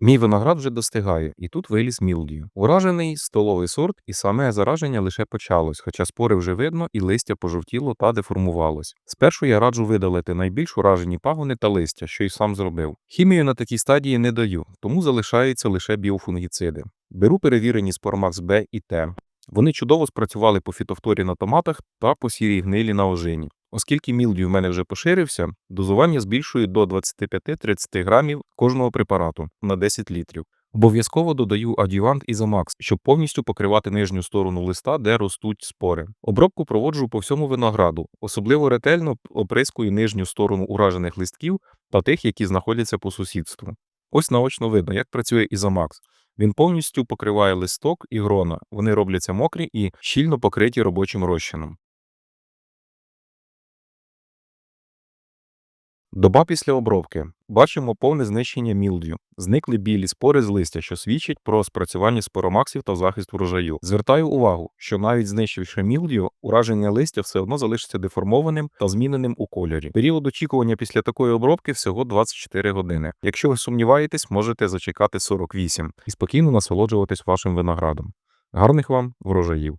Мій виноград вже достигає, і тут виліз мілдію. Уражений столовий сорт, і саме зараження лише почалось, хоча спори вже видно, і листя пожовтіло та деформувалось. Спершу я раджу видалити найбільш уражені пагони та листя, що й сам зробив. Хімію на такій стадії не даю, тому залишаються лише біофунгіциди. Беру перевірені Спормакс Б і Т. Вони чудово спрацювали по фітофторі на томатах та по сірій гнилі на ожині. Оскільки мілдій в мене вже поширився, дозування збільшую до 25-30 грамів кожного препарату на 10 літрів. Обов'язково додаю адювант Ізомакс, щоб повністю покривати нижню сторону листа, де ростуть спори. Обробку проводжу по всьому винограду, особливо ретельно оприскую нижню сторону уражених листків та тих, які знаходяться по сусідству. Ось наочно видно, як працює Ізомакс. Він повністю покриває листок і грона. Вони робляться мокрі і щільно покриті робочим розчином. Доба після обробки. Бачимо повне знищення мілдю. Зникли білі спори з листя, що свідчить про спрацювання споромаксів та захист врожаю. Звертаю увагу, що навіть знищивши мілдю, ураження листя все одно залишиться деформованим та зміненим у кольорі. Період очікування після такої обробки всього 24 години. Якщо ви сумніваєтесь, можете зачекати 48 і спокійно насолоджуватись вашим виноградом. Гарних вам врожаїв!